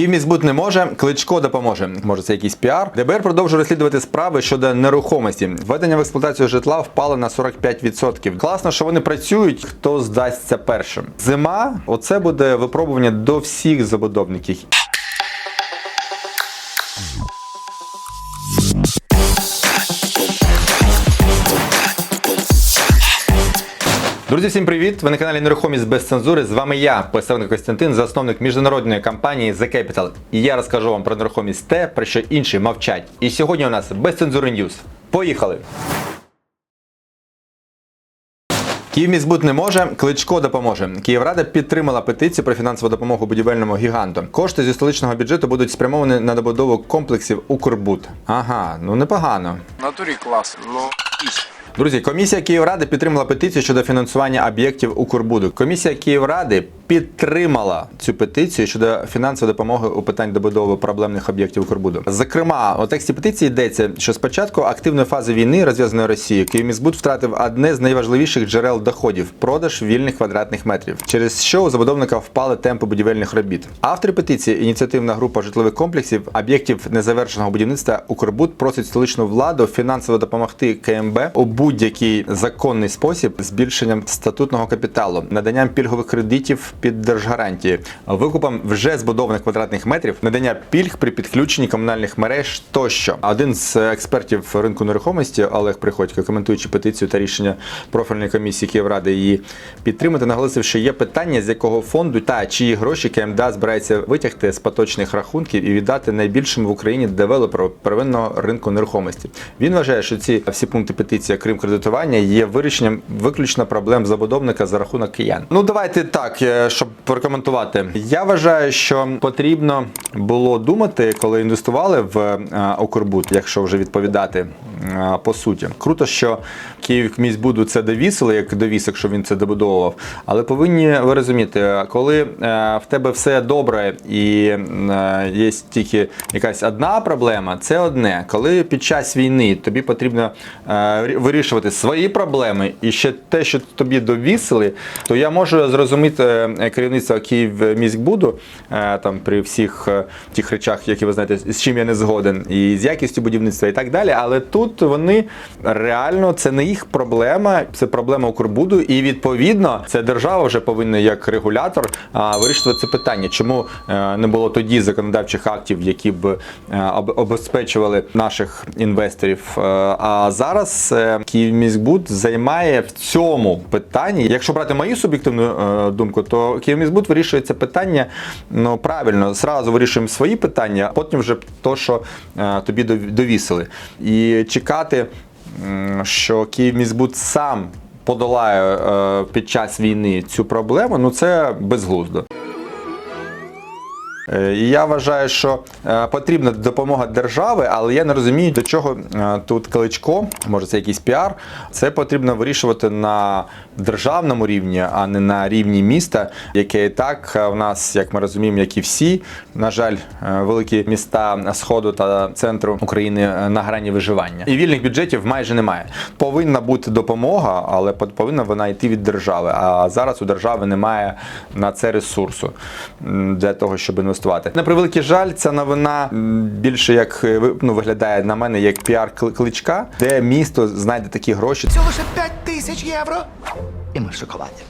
Київміськбуд не може, Кличко допоможе. Може, це якийсь піар. ДБР продовжує розслідувати справи щодо нерухомості. Введення в експлуатацію житла впало на 45%. Класно, що вони працюють. Хто здасться першим? Зима оце буде випробування до всіх забудовників. Друзі, всім привіт! Ви на каналі Нерухомість без цензури. З вами я, Писаренко Костянтин, засновник міжнародної компанії The Capital. І я розкажу вам про нерухомість те, про що інші мовчать. І сьогодні у нас без цензури Ньюс. Поїхали! Київміськбуд не може, Кличко допоможе. Київрада підтримала петицію про фінансову допомогу будівельному гіганту. Кошти зі столичного бюджету будуть спрямовані на добудову комплексів Укрбуд. Ага, ну непогано. Натурі клас, ну ісь. Друзі, комісія Київради підтримала петицію щодо фінансування об'єктів Укрбуду. Комісія Київради підтримала цю петицію щодо фінансової допомоги у питань добудови проблемних об'єктів Укрбуду. Зокрема, у тексті петиції йдеться, що спочатку активної фази війни розв'язаної Росією Київміськбуд втратив одне з найважливіших джерел доходів продаж вільних квадратних метрів, через що у забудовника впали темпи будівельних робіт. Автори петиції, ініціативна група житлових комплексів, об'єктів незавершеного будівництва Укрбуд просить столичну владу фінансово допомогти КМБ у будь-який законний спосіб збільшенням статутного капіталу, наданням пільгових кредитів під держгарантії, викупом вже збудованих квадратних метрів, надання пільг при підключенні комунальних мереж тощо. Один з експертів ринку нерухомості Олег Приходько, коментуючи петицію та рішення профільної комісії Київради її підтримати, наголосив, що є питання, з якого фонду та чиї гроші КМДА збирається витягти з поточних рахунків і віддати найбільшому в Україні девелоперу первинного ринку нерухомості. Він вважає, що ці всі пункти петиції, крім кредитування, є вирішенням виключно проблем забудовника за рахунок киян. Ну давайте так, е, щоб прокоментувати. Я вважаю, що потрібно було думати, коли інвестували в е, Укрбуд, якщо вже відповідати е, по суті. Круто, що Київ Київміськбуду це довісили, як довісок, що він це добудовував. Але повинні ви розуміти, коли е, в тебе все добре і е, є тільки якась одна проблема, це одне. Коли під час війни тобі потрібно е, вирішувати свої проблеми і ще те, що тобі довісили, то я можу зрозуміти е, керівництво Київміськбуду е, там при всіх е, тих речах, які ви знаєте, з чим я не згоден, і з якістю будівництва і так далі. Але тут вони реально це не їх проблема, це проблема Укрбуду, і відповідно це держава вже повинна як регулятор а, вирішити це питання. Чому не було тоді законодавчих актів, які б об- обезпечували наших інвесторів? А зараз Київміськбуд займає в цьому питанні. Якщо брати мою суб'єктивну е, думку, то Київміськбуд вирішує це питання ну правильно. Зразу вирішуємо свої питання, а потім вже то, що е, тобі довісили. І чекати, що Київміськбуд сам подолає е, під час війни цю проблему, ну це безглуздо. Е, І я вважаю, що е, потрібна допомога держави, але я не розумію, до чого е, тут кличко, може це якийсь піар. Це потрібно вирішувати на державному рівні, а не на рівні міста, яке і так в нас, як ми розуміємо, як і всі, на жаль, великі міста сходу та центру України на грані виживання. І вільних бюджетів майже немає. Повинна бути допомога, але по- повинна вона йти від держави. А зараз у держави немає на це ресурсу для того, щоб інвестувати. На превеликий жаль, ця новина більше як е, ну, виглядає на мене як піар-кличка, де місто знайде такі гроші. Це лише 5 тисяч євро. І ми в шоколаді.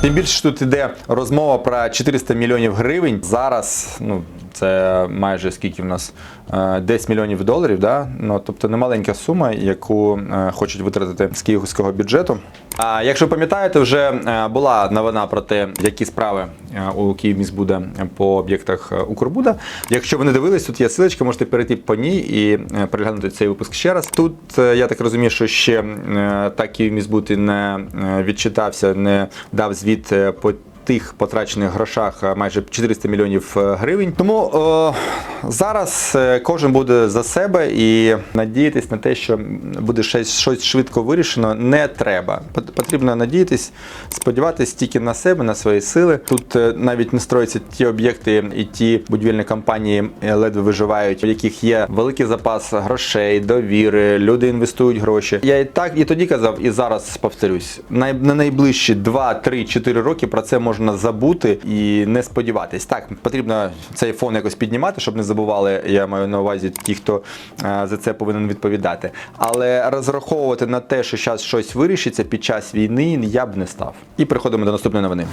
Тим більше що тут іде розмова про 400 мільйонів гривень. Зараз ну це майже скільки в нас Е, 10 мільйонів доларів. Да? Ну тобто немаленька сума, яку е, хочуть витратити з київського бюджету. А якщо пам'ятаєте, вже е, була новина про те, які справи е, у Київміськбуда по об'єктах е, Укрбуда. Якщо ви не дивились, тут є силочка, можете перейти по ній і е, переглянути цей випуск ще раз. Тут е, я так розумію, що ще е, так Київміськбуд і не е, відчитався, не дав звіт е, по тих потрачених грошах майже 400 мільйонів е, гривень. Тому е, зараз е, кожен буде за себе і надіятись на те, що буде щось, щось швидко вирішено, не треба. Потрібно надіятись, сподіватись тільки на себе, на свої сили. Тут навіть не строяться ті об'єкти і ті будівельні компанії ледве виживають, у яких є великий запас грошей, довіри, люди інвестують гроші. Я і так і тоді казав, і зараз повторюсь. На найближчі 2, 3, 4 роки про це може можна забути і не сподіватись. Так, потрібно цей фон якось піднімати, щоб не забували. Я маю на увазі ті, хто е, за це повинен відповідати. Але розраховувати на те, що зараз щось вирішиться під час війни, я б не став. І переходимо до наступної новини.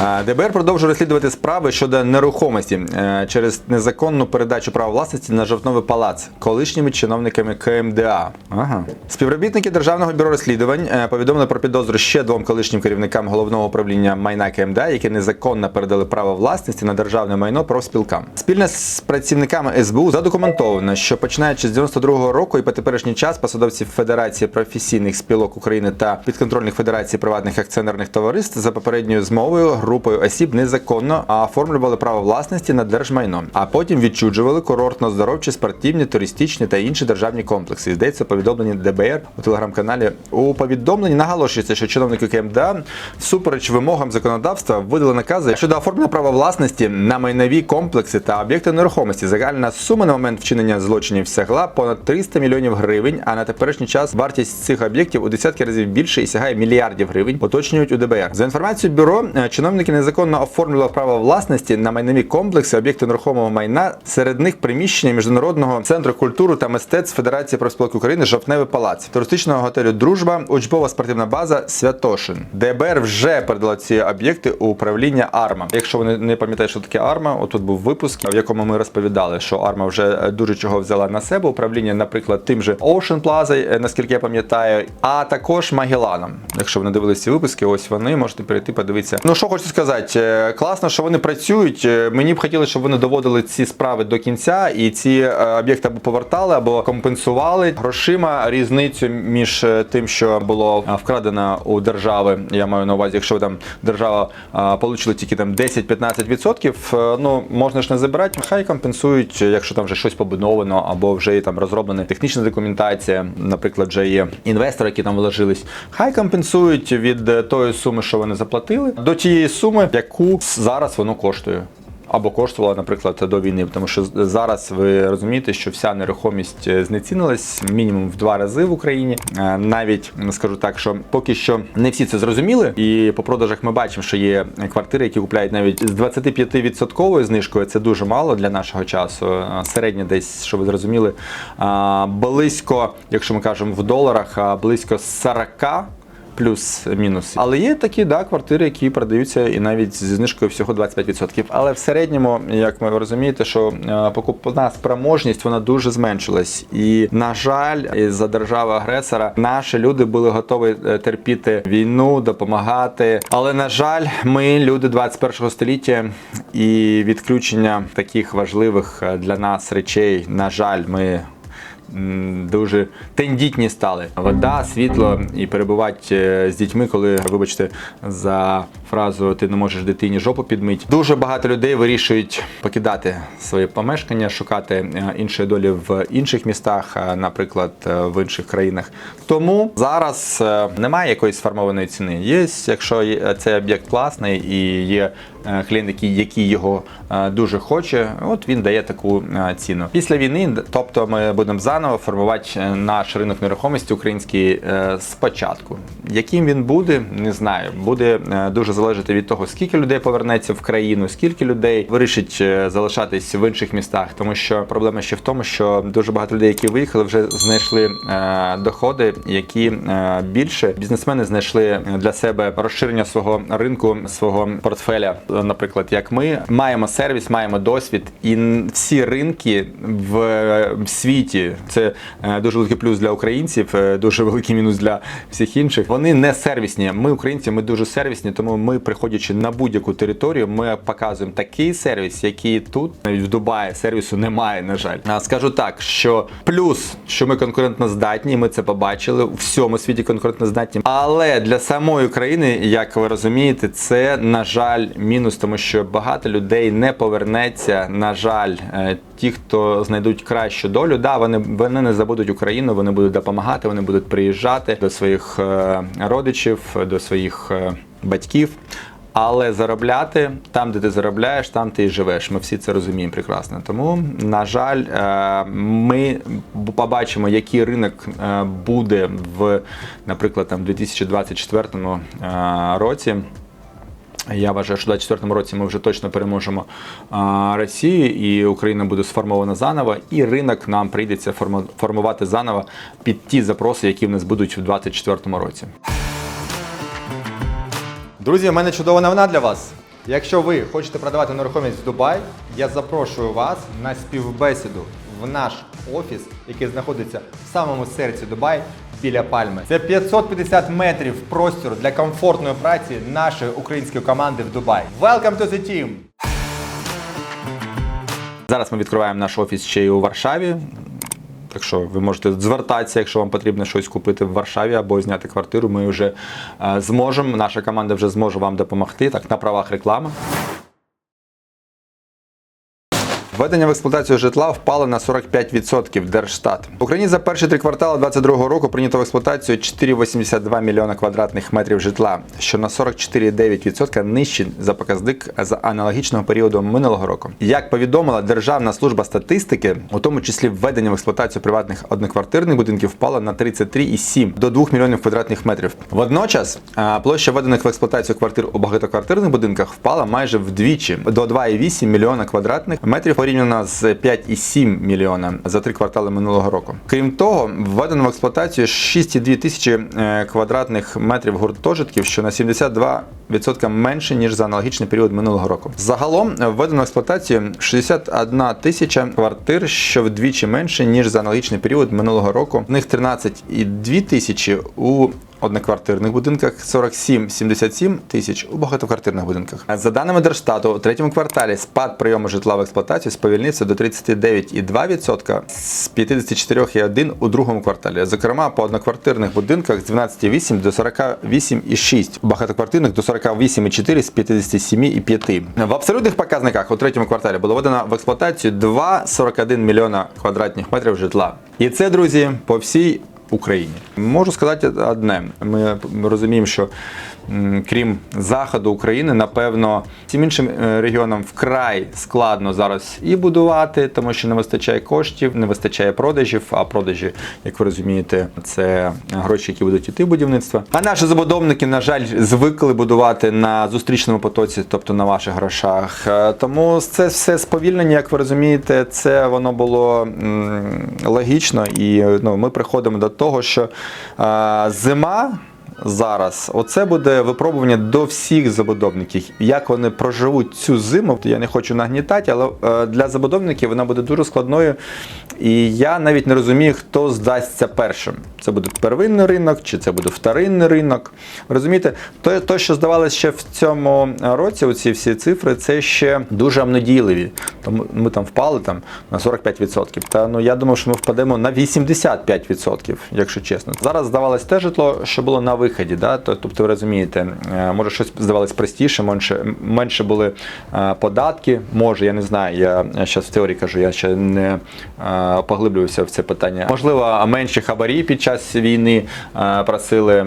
ДБР продовжує розслідувати справи щодо нерухомості е, через незаконну передачу права власності на жовтновий палац колишніми чиновниками КМДА. Ага. Співробітники Державного бюро розслідувань е, повідомили про підозру ще двом колишнім керівникам головного управління майна КМДА, які незаконно передали право власності на державне майно профспілкам. Спільно з працівниками СБУ задокументовано, що починаючи з 92-го року і по теперішній час посадовці Федерації професійних спілок України та підконтрольних федерацій приватних акціонерних товариств за попередньою змовою групою осіб незаконно оформлювали право власності на держмайно, а потім відчуджували курортно-здоровчі, спортивні, туристичні та інші державні комплекси. Йдеться повідомлені ДБР у телеграм-каналі. У повідомленні наголошується, що чиновники КМДА всупереч вимогам законодавства видали накази щодо оформлення права власності на майнові комплекси та об'єкти нерухомості. Загальна сума на момент вчинення злочинів сягла понад 300 мільйонів гривень. А на теперішній час вартість цих об'єктів у десятки разів більше і сягає мільярдів гривень. Уточнюють у ДБР. За інформацією бюро, е, чиновники незаконно оформлювали право власності на майнові комплекси, об'єкти нерухомого майна. Серед них приміщення міжнародного центру культури та мистецтв Федерації профспілок України Жовтневий палац, туристичного готелю Дружба, учбова спортивна база Святошин. ДБР вже передала ці об'єкти у управління Арма. Якщо ви не- пам'ятаєте, що таке Арма, отут був випуск, в якому ми розповідали, що Арма вже е, дуже чого взяла на себе. Управління, наприклад, тим же Ocean Plaza, е, наскільки я пам'ятаю, а також Магеланом. Якщо ви не дивилися ці випуски, ось вони можете перейти, подивитися. Ну що хочу сказати, е, класно, що вони працюють. Е, Мені б хотілося, щоб вони доводили ці справи до кінця, і ці е, об'єкти або повертали, або компенсували грошима різницю між тим, що було вкрадено у держави. Я маю на увазі, якщо там держава получила тільки там 10-15%, е, ну можна ж не забирати, хай компенсують, якщо там вже щось побудовано, або вже є там розроблена технічна документація, наприклад, вже є інвестори, які там вложились. Хай компенсують від тої суми, що вони заплатили, до тієї суми, яку зараз воно коштує. Або коштувала, наприклад, до війни, тому що зараз ви розумієте, що вся нерухомість е, знецінилась мінімум в два рази в Україні. Е, Навіть скажу так, що поки що не всі це зрозуміли, і по продажах ми бачимо, що є квартири, які купляють навіть з 25% знижкою. Це дуже мало для нашого часу. Е, Середнє десь, що ви зрозуміли, близько, якщо ми кажемо в доларах, близько 40 плюс-мінус. Але є такі да, квартири, які продаються і навіть зі знижкою всього 25%. Але в середньому, як ви розумієте, що е, покупна спроможність вона дуже зменшилась. І, на жаль, за держави агресора наші люди були готові е, терпіти війну, допомагати. Але на жаль, ми люди 21 століття і відключення таких важливих е, для нас речей, на жаль, ми дуже тендітні стали. Вода, світло і перебувати е, з дітьми, коли, вибачте, за фразу ти не можеш дитині жопу підмить. Дуже багато людей вирішують покидати своє помешкання, шукати е, іншої долі в інших містах, е, наприклад, в інших країнах. Тому зараз немає якоїсь сформованої ціни. Є, якщо цей об'єкт класний і є клієнт, який, його дуже хоче, от він дає таку ціну. Після війни, тобто ми будемо заново формувати е, наш ринок нерухомості український е, спочатку. Яким він буде, не знаю. Буде е, дуже залежати від того, скільки людей повернеться в країну, скільки людей вирішить залишатись в інших містах, тому що проблема ще в тому, що дуже багато людей, які виїхали, вже знайшли доходи, які більше бізнесмени знайшли для себе розширення свого ринку, свого портфеля. Наприклад, як ми маємо сервіс, маємо досвід, і всі ринки в світі це е, дуже великий плюс для українців, е, дуже великий мінус для всіх інших. Вони не сервісні. Ми, українці, ми дуже сервісні, тому ми, приходячи на будь-яку територію, ми показуємо такий сервіс, який тут навіть в Дубаї сервісу немає. На жаль, А скажу так, що плюс, що ми конкурентно здатні, ми це побачили у всьому світі конкурентно здатні. Але для самої країни, як ви розумієте, це на жаль мінус, тому що багато людей не повернеться. На жаль, Е, ті, хто знайдуть кращу долю, да, вони, вони не забудуть Україну, вони будуть допомагати, вони будуть приїжджати до своїх е, родичів, до своїх е, батьків. Але заробляти там, де ти заробляєш, там ти і живеш. Ми всі це розуміємо прекрасно. Тому, на жаль, е, ми побачимо, який ринок буде в, наприклад, там 2024 е, році. Я вважаю, що в 2024 році ми вже точно переможемо а, Росію, і Україна буде сформована заново, і ринок нам прийдеться формувати заново під ті запроси, які в нас будуть в 2024 році. Друзі, у мене чудова новина для вас. Якщо ви хочете продавати нерухомість в Дубай, я запрошую вас на співбесіду в наш офіс, який знаходиться в самому серці Дубай біля Пальми. Це 550 метрів простору для комфортної праці нашої української команди в Дубаї. Welcome to the team! Зараз ми відкриваємо наш офіс ще й у Варшаві. Так що ви можете звертатися, якщо вам потрібно щось купити в Варшаві або зняти квартиру. Ми вже е, зможемо. Наша команда вже зможе вам допомогти. Так, на правах реклами. Введення в експлуатацію житла впало на 45% Держстат. В Україні за перші три квартали 2022 року прийнято в експлуатацію 4,82 мільйона квадратних метрів житла, що на 44,9% нижче за показник з аналогічного періоду минулого року. Як повідомила Державна служба статистики, у тому числі введення в експлуатацію приватних одноквартирних будинків впало на 33,7 до 2 мільйонів квадратних метрів. Водночас площа введених в експлуатацію квартир у багатоквартирних будинках впала майже вдвічі до 2,8 мільйона квадратних метрів порівняно з 5,7 мільйона за три квартали минулого року. Крім того, введено в експлуатацію 6,2 тисячі е, квадратних метрів гуртожитків, що на 72% менше ніж за аналогічний період минулого року. Загалом е, введено в експлуатацію 61 тисяча квартир, що вдвічі менше ніж за аналогічний період минулого року. З них 13,2 тисячі у одноквартирних будинках, 47-77 тисяч у багатоквартирних будинках. За даними Держстату, у третьому кварталі спад прийому житла в експлуатацію сповільнився до 39,2% з 54,1% у другому кварталі. Зокрема, по одноквартирних будинках з 12,8 до 48,6, у багатоквартирних до 48,4 з 57,5. В абсолютних показниках у третьому кварталі було введено в експлуатацію 2,41 мільйона квадратних метрів житла. І це, друзі, по всій Україні. Можу сказати одне: ми розуміємо, що крім заходу України, напевно, всім іншим е, регіонам вкрай складно зараз і будувати, тому що не вистачає коштів, не вистачає продажів. А продажі, як ви розумієте, це гроші, які будуть йти в будівництво. А наші забудовники, на жаль, звикли будувати на зустрічному потоці, тобто на ваших грошах. Е, Тому це все сповільнення, як ви розумієте, це воно було логічно, і ну, ми приходимо до того, що е, зима. Зараз оце буде випробування до всіх забудовників. Як вони проживуть цю зиму, я не хочу нагнітати, але е, для забудовників вона буде дуже складною. І я навіть не розумію, хто здасться першим. Це буде первинний ринок, чи це буде вторинний ринок. Розумієте, то, то що здавалося ще в цьому році, оці всі цифри, це ще дуже обнадійливі. Тому ми там впали там на 45%. Та ну я думав, що ми впадемо на 85%, якщо чесно. Зараз здавалось те житло, що було на виході. Да? Тобто, ви розумієте, е, може щось здавалось простіше, менше, менше були е, податки. Може, я не знаю. Я зараз в теорії кажу, я ще не е, поглиблююся в це питання. Можливо, менші хабарі під час війни просили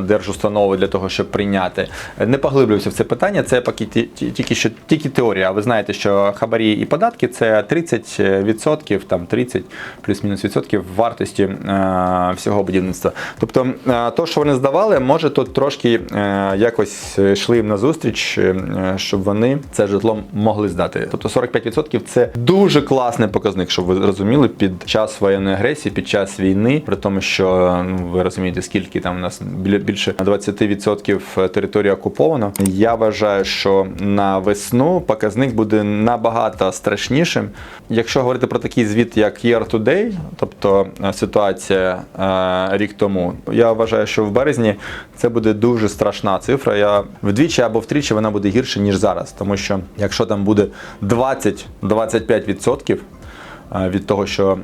держустанови для того, щоб прийняти. Не поглиблююся в це питання. Це поки ті- ті- тільки що тільки теорія. А ви знаєте, що хабарі і податки це 30%, там 30 плюс-мінус відсотків вартості всього будівництва. Тобто, то, що вони здавали, може тут трошки е, якось йшли їм на зустріч, е, щоб вони це житло могли здати. Тобто 45% це дуже класний показник, щоб ви розуміли, під час воєнної агресії, під час війни, при тому, що ну, ви розумієте, скільки там у нас більше 20% території окуповано. Я вважаю, що на весну показник буде набагато страшнішим. Якщо говорити про такий звіт, як Year to Day, тобто е, ситуація е, рік тому, я вважаю, що в березні це буде дуже страшна цифра. Я вдвічі або втричі вона буде гірше ніж зараз, тому що якщо там буде 20-25%. Від того, що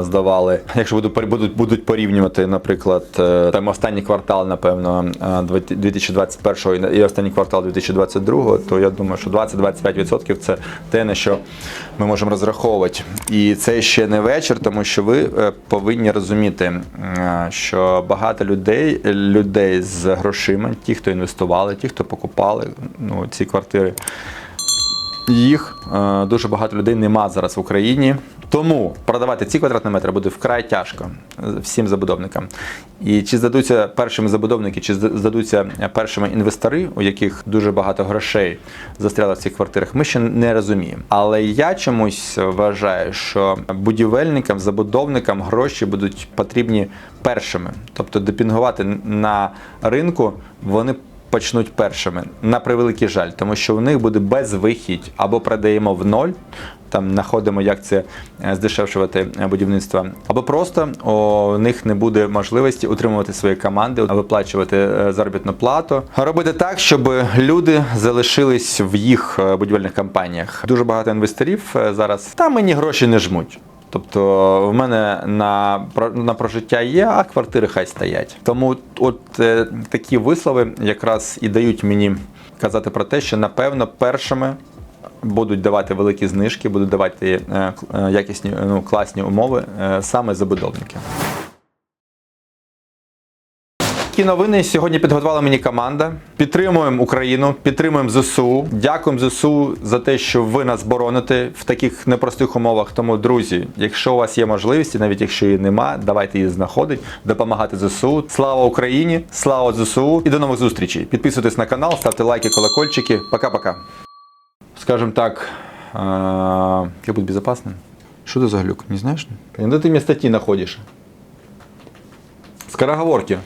здавали. Якщо будуть, будуть, порівнювати, наприклад, е, там останній квартал, напевно, е, 2021 і останній квартал 2022, то я думаю, що 20-25% це те, на що ми можемо розраховувати. І це ще не вечір, тому що ви е, повинні розуміти, що багато людей, людей з грошима, ті, хто інвестували, ті, хто покупали ну, ці квартири. Їх е, дуже багато людей нема зараз в Україні. Тому продавати ці квадратні метри буде вкрай тяжко всім забудовникам. І чи здадуться першими забудовники, чи здадуться першими інвестори, у яких дуже багато грошей застряло в цих квартирах, ми ще не розуміємо. Але я чомусь вважаю, що будівельникам, забудовникам гроші будуть потрібні першими. Тобто депінгувати на ринку вони почнуть першими на превеликий жаль, тому що у них буде безвихідь або продаємо в ноль. Там знаходимо, як це е, здешевшувати е, будівництво, або просто у них не буде можливості утримувати свої команди, виплачувати е, заробітну плату, робити так, щоб люди залишились в їх будівельних компаніях. Дуже багато інвесторів зараз та мені гроші не жмуть. Тобто в мене на, на прожиття є, а квартири хай стоять. Тому от е, такі вислови якраз і дають мені казати про те, що напевно першими будуть давати великі знижки, будуть давати е, е, якісні ну, класні умови е, саме забудовники Такі новини сьогодні підготувала мені команда. Підтримуємо Україну, підтримуємо ЗСУ. Дякуємо ЗСУ за те, що ви нас бороните в таких непростих умовах. Тому, друзі, якщо у вас є можливість, і навіть якщо її нема, давайте її знаходити, допомагати ЗСУ. Слава Україні! Слава ЗСУ! І до нових зустрічей! Підписуйтесь на канал, ставте лайки, колокольчики. Пока-пока. Скажем так, э, как быть безопасным? Что это за глюк? Не знаешь? Когда ты вместо Ти находишь? Скороговорки.